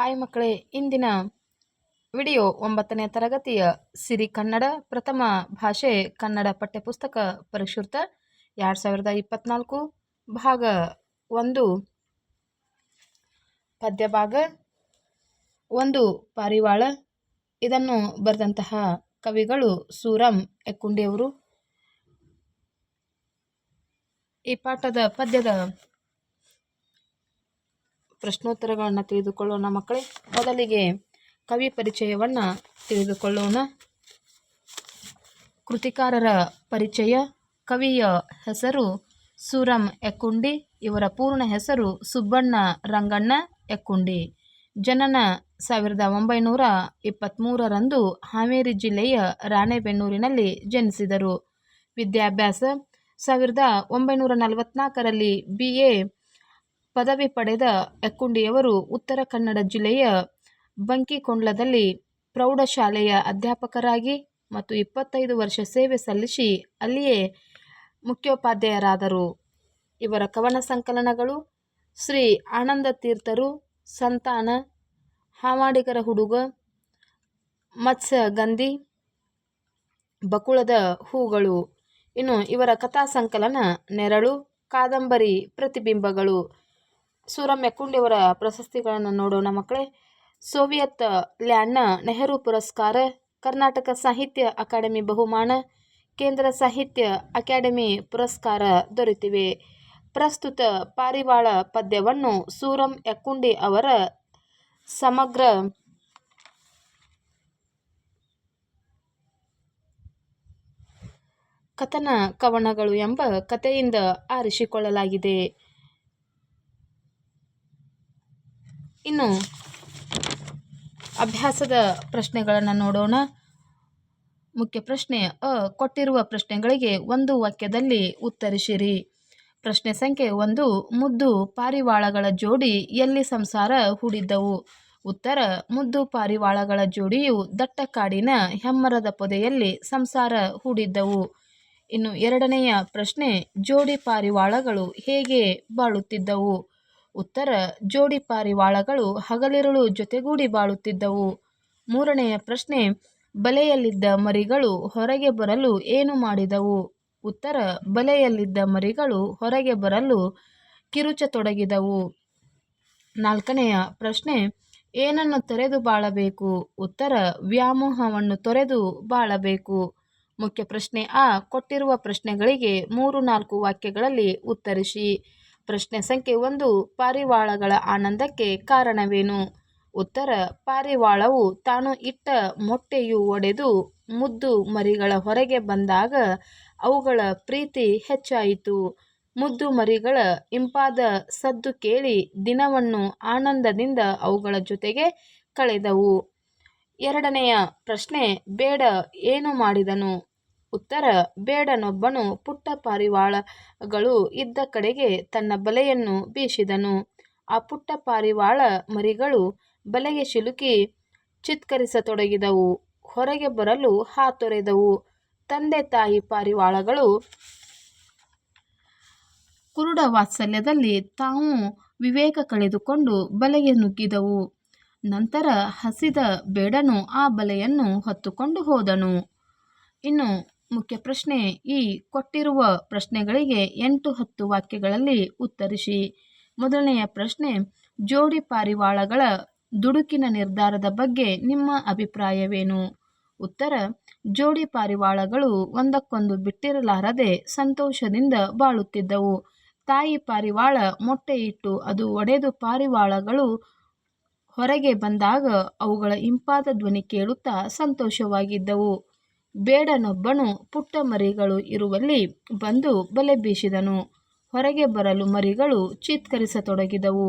Hi ಮಕ್ಕಳೇ, ಇಂದಿನ video ಒಂಬತ್ತನೇ ತರಗತಿಯ ಸಿರಿ ಕನ್ನಡ ಪ್ರಥಮ ಭಾಷೆ ಕನ್ನಡ ಪಠ್ಯಪುಸ್ತಕ ಪರಿಷ್ಕೃತ ಎರಡು ಸಾವಿರದ ಇಪ್ಪತ್ನಾಲ್ಕು ಭಾಗ ಒಂದು. ಪದ್ಯ ಭಾಗ ಒಂದು ಪಾರಿವಾಳ. ಇದನ್ನು ಬರೆದಂತಹ ಕವಿಗಳು ಸೂರಂ ಎಕ್ಕುಂಡಿಯವರು ಈ ಪಾಠದ ಪದ್ಯದ ಪ್ರಶ್ನೋತ್ತರಗಳನ್ನು ತಿಳಿದುಕೊಳ್ಳೋಣ ಮಕ್ಕಳೇ. ಮೊದಲಿಗೆ ಕವಿ ಪರಿಚಯವನ್ನು ತಿಳಿದುಕೊಳ್ಳೋಣ. ಕೃತಿಕಾರರ ಪರಿಚಯ, ಕವಿಯ ಹೆಸರು ಸೂರಂ ಎಕ್ಕುಂಡಿ, ಇವರ ಪೂರ್ಣ ಹೆಸರು ಸುಬ್ಬಣ್ಣ ರಂಗಣ್ಣ ಎಕ್ಕುಂಡಿ. ಜನನ ಸಾವಿರದ ಒಂಬೈನೂರ ಇಪ್ಪತ್ತ್ಮೂರರಂದು ಹಾವೇರಿ ಜಿಲ್ಲೆಯ ರಾಣೆಬೆನ್ನೂರಿನಲ್ಲಿ ಜನಿಸಿದರು. ವಿದ್ಯಾಭ್ಯಾಸ, ಸಾವಿರದ ಒಂಬೈನೂರ ನಲವತ್ತ್ನಾಲ್ಕರಲ್ಲಿ ಬಿ ಎ ಪದವಿ ಪಡೆದ ಎಕ್ಕುಂಡಿಯವರು ಉತ್ತರ ಕನ್ನಡ ಜಿಲ್ಲೆಯ ಬಂಕಿಕೊಂಡ್ಲದಲ್ಲಿ ಪ್ರೌಢಶಾಲೆಯ ಅಧ್ಯಾಪಕರಾಗಿ ಮತ್ತು ಇಪ್ಪತ್ತೈದು ವರ್ಷ ಸೇವೆ ಸಲ್ಲಿಸಿ ಅಲ್ಲಿಯೇ ಮುಖ್ಯೋಪಾಧ್ಯಾಯರಾದರು. ಇವರ ಕವನ ಸಂಕಲನಗಳು ಶ್ರೀ ಆನಂದ ತೀರ್ಥರು, ಸಂತಾನ ಹಾವಾಡಿಗರ ಹುಡುಗ, ಮತ್ಸ್ಯ ಗಂಧಿ, ಬಕುಳದ ಹೂಗಳು. ಇನ್ನು ಇವರ ಕಥಾ ಸಂಕಲನ ನೆರಳು, ಕಾದಂಬರಿ ಪ್ರತಿಬಿಂಬಗಳು. ಸೂರಂ ಮೆಕ್ಕುಂಡಿಯವರ ಪ್ರಶಸ್ತಿಗಳನ್ನು ನೋಡೋಣ ಮಕ್ಕಳೇ. ಸೋವಿಯತ್ ಲ್ಯಾಂಡ್ನ ನೆಹರು ಪುರಸ್ಕಾರ, ಕರ್ನಾಟಕ ಸಾಹಿತ್ಯ ಅಕಾಡೆಮಿ ಬಹುಮಾನ, ಕೇಂದ್ರ ಸಾಹಿತ್ಯ ಅಕಾಡೆಮಿ ಪುರಸ್ಕಾರ ದೊರೆತಿವೆ. ಪ್ರಸ್ತುತ ಪಾರಿವಾಳ ಪದ್ಯವನ್ನು ಸೂರಂ ಯಕ್ಕುಂಡಿ ಅವರ ಸಮಗ್ರ ಕಥನ ಕವನಗಳು ಎಂಬ ಕಥೆಯಿಂದ ಆರಿಸಿಕೊಳ್ಳಲಾಗಿದೆ. ಇನ್ನು ಅಭ್ಯಾಸದ ಪ್ರಶ್ನೆಗಳನ್ನು ನೋಡೋಣ. ಮುಖ್ಯ ಪ್ರಶ್ನೆ, ಅ, ಕೊಟ್ಟಿರುವ ಪ್ರಶ್ನೆಗಳಿಗೆ ಒಂದು ವಾಕ್ಯದಲ್ಲಿ ಉತ್ತರಿಸಿರಿ. ಪ್ರಶ್ನೆ ಸಂಖ್ಯೆ ಒಂದು, ಮುದ್ದು ಪಾರಿವಾಳಗಳ ಜೋಡಿ ಎಲ್ಲಿ ಸಂಸಾರ ಹೂಡಿದ್ದವು? ಉತ್ತರ, ಮುದ್ದು ಪಾರಿವಾಳಗಳ ಜೋಡಿಯು ದಟ್ಟ ಕಾಡಿನ ಹೆಮ್ಮರದ ಪೊದೆಯಲ್ಲಿ ಸಂಸಾರ ಹೂಡಿದ್ದವು. ಇನ್ನು ಎರಡನೆಯ ಪ್ರಶ್ನೆ, ಜೋಡಿ ಪಾರಿವಾಳಗಳು ಹೇಗೆ ಬಾಳುತ್ತಿದ್ದವು? ಉತ್ತರ ಜೋಡಿ ಪಾರಿವಾಳಗಳು ಹಗಲಿರುಳು ಜೊತೆಗೂಡಿ ಬಾಳುತ್ತಿದ್ದವು. ಮೂರನೆಯ ಪ್ರಶ್ನೆ, ಬಲೆಯಲ್ಲಿದ್ದ ಮರಿಗಳು ಹೊರಗೆ ಬರಲು ಏನು ಮಾಡಿದವು? ಉತ್ತರ, ಬಲೆಯಲ್ಲಿದ್ದ ಮರಿಗಳು ಹೊರಗೆ ಬರಲು ಕಿರುಚತೊಡಗಿದವು. ನಾಲ್ಕನೆಯ ಪ್ರಶ್ನೆ, ಏನನ್ನು ತೊರೆದು ಬಾಳಬೇಕು? ಉತ್ತರ, ವ್ಯಾಮೋಹವನ್ನು ತೊರೆದು ಬಾಳಬೇಕು. ಮುಖ್ಯ ಪ್ರಶ್ನೆ ಆ, ಕೊಟ್ಟಿರುವ ಪ್ರಶ್ನೆಗಳಿಗೆ ಮೂರು ನಾಲ್ಕು ವಾಕ್ಯಗಳಲ್ಲಿ ಉತ್ತರಿಸಿ. ಪ್ರಶ್ನೆ ಸಂಖ್ಯೆ ಒಂದು, ಪಾರಿವಾಳಗಳ ಆನಂದಕ್ಕೆ ಕಾರಣವೇನು? ಉತ್ತರ, ಪಾರಿವಾಳವು ತಾನು ಇಟ್ಟ ಮೊಟ್ಟೆಯು ಒಡೆದು ಮುದ್ದು ಮರಿಗಳ ಹೊರಗೆ ಬಂದಾಗ ಅವುಗಳ ಪ್ರೀತಿ ಹೆಚ್ಚಾಯಿತು. ಮುದ್ದು ಮರಿಗಳ ಇಂಪಾದ ಸದ್ದು ಕೇಳಿ ದಿನವನ್ನು ಆನಂದದಿಂದ ಅವುಗಳ ಜೊತೆಗೆ ಕಳೆದವು. ಎರಡನೆಯ ಪ್ರಶ್ನೆ, ಬೇಡ, ಏನು ಮಾಡಿದನು? ಉತ್ತರ ಬೇಡನೊಬ್ಬನು ಪುಟ್ಟ ಪಾರಿವಾಳಗಳು ಇದ್ದ ಕಡೆಗೆ ತನ್ನ ಬಲೆಯನ್ನು ಬೀಸಿದನು. ಆ ಪುಟ್ಟ ಪಾರಿವಾಳ ಮರಿಗಳು ಬಲೆಗೆ ಸಿಲುಕಿ ಚಿತ್ಕರಿಸತೊಡಗಿದವು. ಹೊರಗೆ ಬರಲು ಹಾತೊರೆದವು ತಂದೆ ತಾಯಿ ಪಾರಿವಾಳಗಳು ಕುರುಡ ವಾತ್ಸಲ್ಯದಲ್ಲಿ ತಾವು ವಿವೇಕ ಕಳೆದುಕೊಂಡು ಬಲೆಗೆ ನುಗ್ಗಿದವು. ನಂತರ ಹಸಿದ ಬೇಡನು ಆ ಬಲೆಯನ್ನು ಹೊತ್ತುಕೊಂಡು ಹೋದನು. ಇನ್ನು ಮುಖ್ಯ ಪ್ರಶ್ನೆ. ಈ ಕೊಟ್ಟಿರುವ ಪ್ರಶ್ನೆಗಳಿಗೆ ಎಂಟು ಹತ್ತು ವಾಕ್ಯಗಳಲ್ಲಿ ಉತ್ತರಿಸಿ. ಮೊದಲನೆಯ ಪ್ರಶ್ನೆ, ಜೋಡಿ ಪಾರಿವಾಳಗಳ ದುಡುಕಿನ ನಿರ್ಧಾರದ ಬಗ್ಗೆ ನಿಮ್ಮ ಅಭಿಪ್ರಾಯವೇನು? ಉತ್ತರ, ಜೋಡಿ ಪಾರಿವಾಳಗಳು ಒಂದಕ್ಕೊಂದು ಬಿಟ್ಟಿರಲಾರದೆ ಸಂತೋಷದಿಂದ ಬಾಳುತ್ತಿದ್ದವು. ತಾಯಿ ಪಾರಿವಾಳ ಮೊಟ್ಟೆ ಇಟ್ಟು ಅದು ಒಡೆದು ಪಾರಿವಾಳಗಳು ಹೊರಗೆ ಬಂದಾಗ ಅವುಗಳ ಇಂಪಾದ ಧ್ವನಿ ಕೇಳುತ್ತಾ ಸಂತೋಷವಾಗಿದ್ದವು. ಬೇಡನೊಬ್ಬನು ಪುಟ್ಟ ಮರಿಗಳು ಇರುವಲ್ಲಿ ಬಂದು ಬಲೆ ಬೀಸಿದನು. ಹೊರಗೆ ಬರಲು ಮರಿಗಳು ಚಿತ್ಕರಿಸತೊಡಗಿದವು.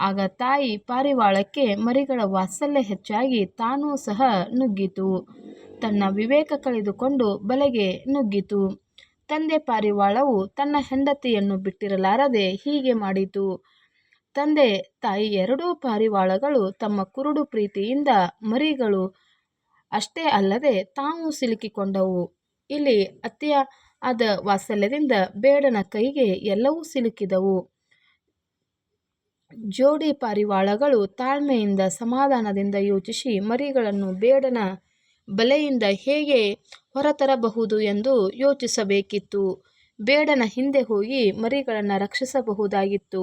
ಆಗ ತಾಯಿ ಪಾರಿವಾಳಕ್ಕೆ ಮರಿಗಳ ವಾತ್ಸಲ್ಯ ಹೆಚ್ಚಾಗಿ ತಾನೂ ಸಹ ನುಗ್ಗಿತು. ತನ್ನ ವಿವೇಕ ಕಳೆದುಕೊಂಡು ಬಲೆಗೆ ನುಗ್ಗಿತು. ತಂದೆ ಪಾರಿವಾಳವು ತನ್ನ ಹೆಂಡತಿಯನ್ನು ಬಿಟ್ಟಿರಲಾರದೆ ಹೀಗೆ ಮಾಡಿತು. ತಂದೆ ತಾಯಿ ಎರಡೂ ಪಾರಿವಾಳಗಳು ತಮ್ಮ ಕುರುಡು ಪ್ರೀತಿಯಿಂದ ಮರಿಗಳು ಅಷ್ಟೇ ಅಲ್ಲದೆ ತಾವು ಸಿಲುಕಿಕೊಂಡವು. ಇಲ್ಲಿ ಅತಿಯಾದ ವಾತ್ಸಲ್ಯದಿಂದ ಬೇಡನ ಕೈಗೆ ಎಲ್ಲವೂ ಸಿಲುಕಿದವು. ಜೋಡಿ ಪಾರಿವಾಳಗಳು ತಾಳ್ಮೆಯಿಂದ ಸಮಾಧಾನದಿಂದ ಯೋಚಿಸಿ ಮರಿಗಳನ್ನು ಬೇಡನ ಬಲೆಯಿಂದ ಹೇಗೆ ಹೊರತರಬಹುದು ಎಂದು ಯೋಚಿಸಬೇಕಿತ್ತು. ಬೇಡನ ಹಿಂದೆ ಹೋಗಿ ಮರಿಗಳನ್ನು ರಕ್ಷಿಸಬಹುದಾಗಿತ್ತು.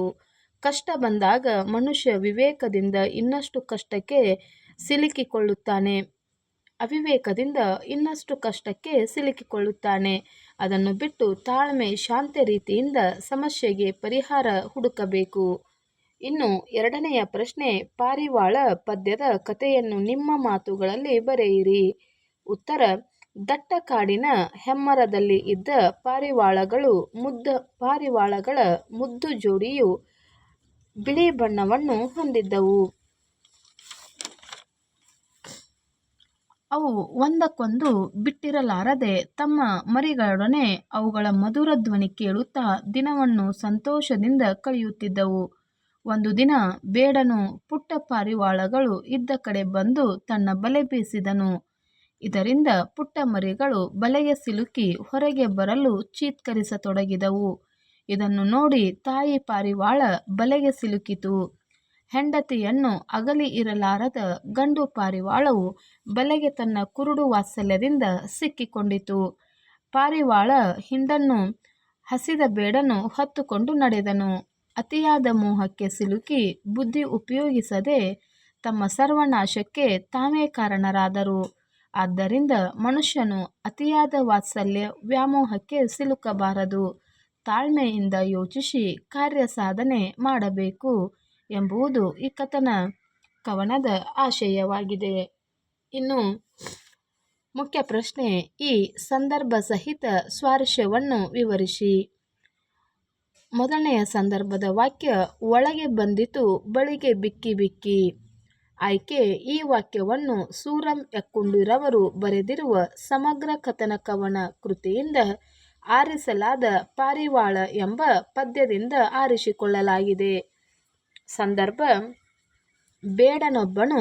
ಕಷ್ಟ ಬಂದಾಗ ಮನುಷ್ಯ ವಿವೇಕದಿಂದ ಇನ್ನಷ್ಟು ಕಷ್ಟಕ್ಕೆ ಸಿಲುಕಿಕೊಳ್ಳುತ್ತಾನೆ. ಅವಿವೇಕದಿಂದ ಇನ್ನಷ್ಟು ಕಷ್ಟಕ್ಕೆ ಸಿಲುಕಿಕೊಳ್ಳುತ್ತಾನೆ. ಅದನ್ನು ಬಿಟ್ಟು ತಾಳ್ಮೆ, ಶಾಂತ ರೀತಿಯಿಂದ ಸಮಸ್ಯೆಗೆ ಪರಿಹಾರ ಹುಡುಕಬೇಕು. ಇನ್ನು ಎರಡನೆಯ ಪ್ರಶ್ನೆ, ಪಾರಿವಾಳ ಪದ್ಯದ ಕಥೆಯನ್ನು ನಿಮ್ಮ ಮಾತುಗಳಲ್ಲಿ ಬರೆಯಿರಿ. ಉತ್ತರ, ದಟ್ಟ ಕಾಡಿನ ಹೆಮ್ಮರದಲ್ಲಿ ಇದ್ದ ಪಾರಿವಾಳಗಳು ಮುದ್ದ, ಪಾರಿವಾಳಗಳ ಮುದ್ದು ಜೋಡಿಯು ಬಿಳಿ ಬಣ್ಣವನ್ನು ಹೊಂದಿದ್ದವು. ಅವು ಒಂದಕ್ಕೊಂದು ಬಿಟ್ಟಿರಲಾರದೆ ತಮ್ಮ ಮರಿಗಳೊಡನೆ ಅವುಗಳ ಮಧುರ ಧ್ವನಿ ಕೇಳುತ್ತಾ ದಿನವನ್ನು ಸಂತೋಷದಿಂದ ಕಳೆಯುತ್ತಿದ್ದವು. ಒಂದು ದಿನ ಬೇಡನು ಪುಟ್ಟ ಪಾರಿವಾಳಗಳು ಇದ್ದ ಕಡೆ ಬಂದು ತನ್ನ ಬಲೆ ಬೀಸಿದನು. ಇದರಿಂದ ಪುಟ್ಟ ಮರಿಗಳು ಬಲೆಗೆ ಸಿಲುಕಿ ಹೊರಗೆ ಬರಲು ಚೀತ್ಕರಿಸತೊಡಗಿದವು. ಇದನ್ನು ನೋಡಿ ತಾಯಿ ಪಾರಿವಾಳ ಬಲೆಗೆ ಸಿಲುಕಿತು. ಹೆಂಡತಿಯನ್ನು ಅಗಲಿ ಇರಲಾರದ ಗಂಡು ಪಾರಿವಾಳವು ಬಲೆಗೆ ತನ್ನ ಕುರುಡು ವಾತ್ಸಲ್ಯದಿಂದ ಸಿಕ್ಕಿಕೊಂಡಿತು. ಪಾರಿವಾಳ ಹಿಂಡನ್ನು ಹಸಿದ ಬೇಡನು ಹೊತ್ತುಕೊಂಡು ನಡೆದನು. ಅತಿಯಾದ ಮೋಹಕ್ಕೆ ಸಿಲುಕಿ ಬುದ್ಧಿ ಉಪಯೋಗಿಸದೆ ತಮ್ಮ ಸರ್ವನಾಶಕ್ಕೆ ತಾವೇ ಕಾರಣರಾದರು. ಆದ್ದರಿಂದ ಮನುಷ್ಯನು ಅತಿಯಾದ ವಾತ್ಸಲ್ಯ ವ್ಯಾಮೋಹಕ್ಕೆ ಸಿಲುಕಬಾರದು. ತಾಳ್ಮೆಯಿಂದ ಯೋಚಿಸಿ ಕಾರ್ಯ ಸಾಧನೆ ಮಾಡಬೇಕು. ಎಂಬುದು ಈ ಕಥನ ಕವನದ ಆಶಯವಾಗಿದೆ. ಇನ್ನು ಮುಖ್ಯ ಪ್ರಶ್ನೆ, ಈ ಸಂದರ್ಭ ಸಹಿತ ಸ್ವಾರಸ್ಯವನ್ನು ವಿವರಿಸಿ. ಮೊದಲನೆಯ ಸಂದರ್ಭದ ವಾಕ್ಯ ಒಳಗೆ ಬಂದಿತು, ಬಳಿಗೆ ಬಿಕ್ಕಿ ಬಿಕ್ಕಿ. ಆಯ್ಕೆ, ಈ ವಾಕ್ಯವನ್ನು ಸೂರಂ ಯಕ್ಕುಂಡಿರವರು ಬರೆದಿರುವ ಸಮಗ್ರ ಕಥನ ಕವನ ಕೃತಿಯಿಂದ ಆರಿಸಲಾದ ಪಾರಿವಾಳ ಎಂಬ ಪದ್ಯದಿಂದ ಆರಿಸಿಕೊಳ್ಳಲಾಗಿದೆ. ಸಂದರ್ಭ, ಬೇಡನೊಬ್ಬನು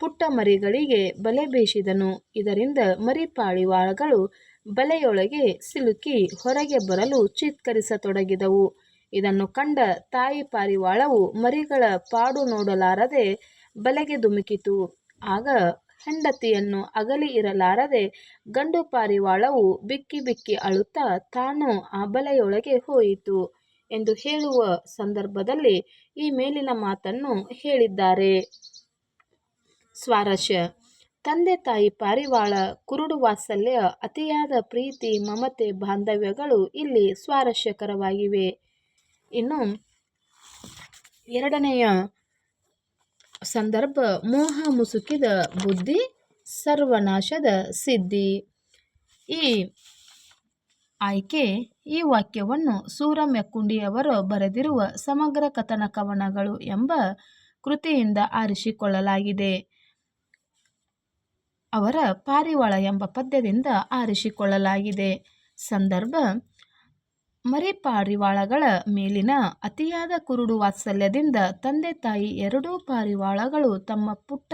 ಪುಟ್ಟ ಮರಿಗಳಿಗೆ ಬಲೆ ಬೀಸಿದನು. ಇದರಿಂದ ಮರಿಪಾಳಿವಾಳಗಳು ಬಲೆಯೊಳಗೆ ಸಿಲುಕಿ ಹೊರಗೆ ಬರಲು ಚಿತ್ಕರಿಸತೊಡಗಿದವು. ಇದನ್ನು ಕಂಡ ತಾಯಿ ಪಾರಿವಾಳವು ಮರಿಗಳ ಪಾಡು ನೋಡಲಾರದೆ ಬಲೆಗೆ ಧುಮುಕಿತು. ಆಗ ಹೆಂಡತಿಯನ್ನು ಅಗಲಿ ಇರಲಾರದೆ ಗಂಡು ಪಾರಿವಾಳವು ಬಿಕ್ಕಿ ಬಿಕ್ಕಿ ಅಳುತ್ತಾ ತಾನು ಆ ಬಲೆಯೊಳಗೆ ಹೋಯಿತು. ಎಂದು ಹೇಳುವ ಸಂದರ್ಭದಲ್ಲಿ ಈ ಮೇಲಿನ ಮಾತನ್ನು ಹೇಳಿದ್ದಾರೆ. ಸ್ವಾರಸ್ಯ. ತಂದೆ ತಾಯಿ ಪಾರಿವಾಳ ಕುರುಡು ವಾತ್ಸಲ್ಯ, ಅತಿಯಾದ ಪ್ರೀತಿ, ಮಮತೆ ಬಾಂಧವ್ಯಗಳು ಇಲ್ಲಿ ಸ್ವಾರಸ್ಯಕರವಾಗಿವೆ. ಇನ್ನು ಎರಡನೆಯ ಸಂದರ್ಭ, ಮೋಹ ಮುಸುಕಿದ ಬುದ್ಧಿ, ಸರ್ವನಾಶದ ಸಿದ್ಧಿ. ಈ ಆಯ್ಕೆ, ಈ ವಾಕ್ಯವನ್ನು ಸೂರ ಯಕ್ಕುಂಡಿಯವರು ಬರೆದಿರುವ ಸಮಗ್ರ ಕಥನ ಕವನಗಳು ಎಂಬ ಕೃತಿಯಿಂದ ಆರಿಸಿಕೊಳ್ಳಲಾಗಿದೆ. ಅವರ ಪಾರಿವಾಳ ಎಂಬ ಪದ್ಯದಿಂದ ಆರಿಸಿಕೊಳ್ಳಲಾಗಿದೆ. ಸಂದರ್ಭ, ಮರಿ ಪಾರಿವಾಳಗಳ ಮೇಲಿನ ಅತಿಯಾದ ಕುರುಡು ವಾತ್ಸಲ್ಯದಿಂದ ತಂದೆ ತಾಯಿ ಎರಡೂ ಪಾರಿವಾಳಗಳು ತಮ್ಮ ಪುಟ್ಟ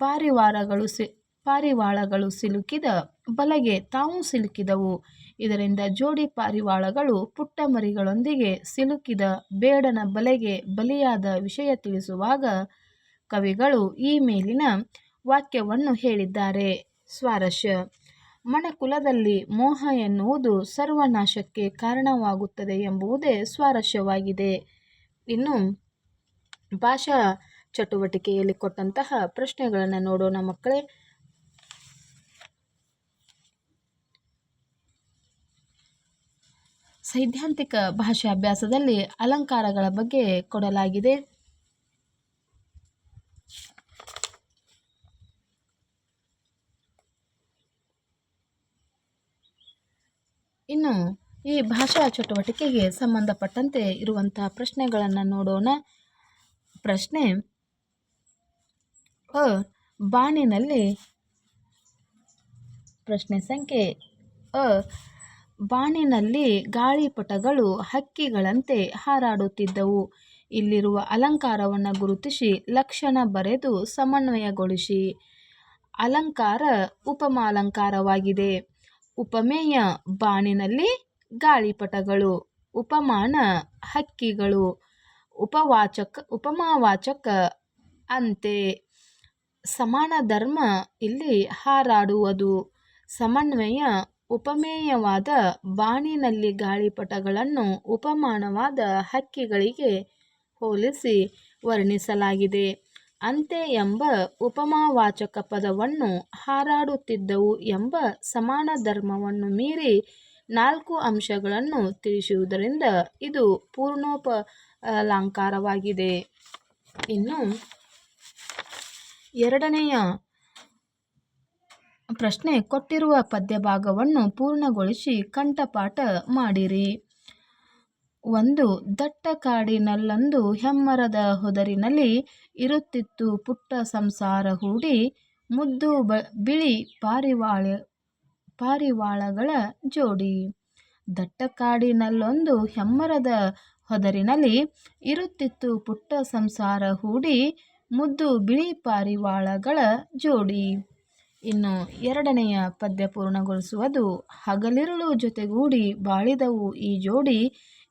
ಪಾರಿವಾರಗಳು ಸಿ, ಪಾರಿವಾಳಗಳು ಸಿಲುಕಿದ ಬಲಗೆ ತಾವು ಸಿಲುಕಿದವು. ಇದರಿಂದ ಜೋಡಿ ಪಾರಿವಾಳಗಳು ಪುಟ್ಟ ಮರಿಗಳೊಂದಿಗೆ ಸಿಲುಕಿದ ಬೇಡನ ಬಲೆಗೆ ಬಲಿಯಾದ ವಿಷಯ ತಿಳಿಸುವಾಗ ಕವಿಗಳು ಈ ಮೇಲಿನ ವಾಕ್ಯವನ್ನು ಹೇಳಿದ್ದಾರೆ. ಸ್ವಾರಸ್ಯ. ಮಣಕುಲದಲ್ಲಿ ಮೋಹ ಎನ್ನುವುದು ಸರ್ವನಾಶಕ್ಕೆ ಕಾರಣವಾಗುತ್ತದೆ ಎಂಬುದೇ ಸ್ವಾರಸ್ಯವಾಗಿದೆ. ಇನ್ನು ಭಾಷಾ ಚಟುವಟಿಕೆಯಲ್ಲಿ ಕೊಟ್ಟಂತಹ ಪ್ರಶ್ನೆಗಳನ್ನು ನೋಡೋಣ ಮಕ್ಕಳೇ. ಸೈದ್ಧಾಂತಿಕ ಭಾಷೆ ಅಭ್ಯಾಸದಲ್ಲಿ ಅಲಂಕಾರಗಳ ಬಗ್ಗೆ ಕೊಡಲಾಗಿದೆ. ಇನ್ನು ಈ ಭಾಷಾ ಚಟುವಟಿಕೆಗೆ ಸಂಬಂಧಪಟ್ಟಂತೆ ಇರುವಂತಹ ಪ್ರಶ್ನೆಗಳನ್ನು ನೋಡೋಣ. ಪ್ರಶ್ನೆ ಅ ಬಾಣಿನಲ್ಲಿ ಪ್ರಶ್ನೆ ಸಂಖ್ಯೆ ಅ ಬಾಣಿನಲ್ಲಿ ಗಾಳಿಪಟಗಳು ಹಕ್ಕಿಗಳಂತೆ ಹಾರಾಡುತ್ತಿದ್ದವು. ಇಲ್ಲಿರುವ ಅಲಂಕಾರವನ್ನು ಗುರುತಿಸಿ ಲಕ್ಷಣ ಬರೆದು ಸಮನ್ವಯಗೊಳಿಸಿ. ಅಲಂಕಾರ ಉಪಮಾಲಂಕಾರವಾಗಿದೆ. ಉಪಮೇಯ ಬಾಣಿನಲ್ಲಿ ಗಾಳಿಪಟಗಳು, ಉಪಮಾನ ಹಕ್ಕಿಗಳು, ಉಪವಾಚಕ, ಉಪಮಾವಾಚಕ ಅಂತೆ. ಸಮಾನ ಧರ್ಮ ಇಲ್ಲಿ ಹಾರಾಡುವುದು. ಸಮನ್ವಯ ಉಪಮೇಯವಾದ ಬಾನಿನಲ್ಲಿ ಗಾಳಿಪಟಗಳನ್ನು ಉಪಮಾನವಾದ ಹಕ್ಕಿಗಳಿಗೆ ಹೋಲಿಸಿ ವರ್ಣಿಸಲಾಗಿದೆ. ಅಂತೆ ಎಂಬ ಉಪಮಾವಾಚಕ ಪದವನ್ನು ಹಾರಾಡುತ್ತಿದ್ದವು ಎಂಬ ಸಮಾನ ಧರ್ಮವನ್ನು ಮೀರಿ ನಾಲ್ಕು ಅಂಶಗಳನ್ನು ತಿಳಿಸುವುದರಿಂದ ಇದು ಪೂರ್ಣೋಪ ಅಲಂಕಾರವಾಗಿದೆ ಇನ್ನು ಎರಡನೆಯ ಪ್ರಶ್ನೆ ಕೊಟ್ಟಿರುವ ಪದ್ಯಭಾಗವನ್ನು ಪೂರ್ಣಗೊಳಿಸಿ ಕಂಠಪಾಠ ಮಾಡಿರಿ. ಒಂದು, ದಟ್ಟ ಕಾಡಿನಲ್ಲೊಂದು ಹೆಮ್ಮರದ ಹೊದರಿನಲ್ಲಿ ಇರುತ್ತಿತ್ತು ಪುಟ್ಟ ಸಂಸಾರ ಹೂಡಿ, ಮುದ್ದು ಬ, ಬಿಳಿ ಪಾರಿವಾಳ, ಪಾರಿವಾಳಗಳ ಜೋಡಿ. ದಟ್ಟ ಕಾಡಿನಲ್ಲೊಂದು ಹೆಮ್ಮರದ ಹೊದರಿನಲ್ಲಿ ಇರುತ್ತಿತ್ತು ಪುಟ್ಟ ಸಂಸಾರ ಹೂಡಿ, ಮುದ್ದು ಬಿಳಿ ಪಾರಿವಾಳಗಳ ಜೋಡಿ. ಇನ್ನು ಎರಡನೆಯ ಪದ್ಯ ಪೂರ್ಣಗೊಳಿಸುವುದು ಹಗಲಿರುಳು ಜೊತೆಗೂಡಿ ಬಾಳಿದವು ಈ ಜೋಡಿ,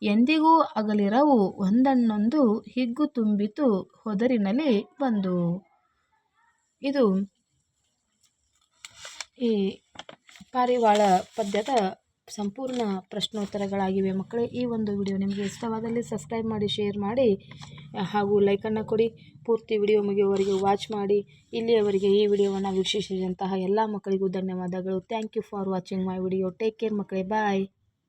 ಎಂದಿಗೂ ಅಗಲಿರವು ಒಂದನ್ನೊಂದು ಹಿಗ್ಗು ತುಂಬಿತು ಹೊದರಿನಲ್ಲಿ ಬಂದು. ಇದು ಈ ಪಾರಿವಾಳ ಪದ್ಯದ ಸಂಪೂರ್ಣ ಪ್ರಶ್ನೋತ್ತರಗಳಾಗಿವೆ. ಮಕ್ಕಳೇ, ಈ ಒಂದು ವಿಡಿಯೋ ನಿಮಗೆ ಇಷ್ಟವಾದಲ್ಲಿ ಸಬ್ಸ್ಕ್ರೈಬ್ ಮಾಡಿ, ಶೇರ್ ಮಾಡಿ, ಹಾಗೂ ಲೈಕನ್ನು ಕೊಡಿ. ಪೂರ್ತಿ ವಿಡಿಯೋ ಮುಗಿಯುವವರೆಗೆ ವಾಚ್ ಮಾಡಿ. ಇಲ್ಲಿಯವರೆಗೆ ಈ ವಿಡಿಯೋವನ್ನು ವೀಕ್ಷಿಸಿದಂತಹ ಎಲ್ಲ ಮಕ್ಕಳಿಗೂ ಧನ್ಯವಾದಗಳು. Thank you for watching my video take care ಮಕ್ಕಳೇ. ಬಾಯ್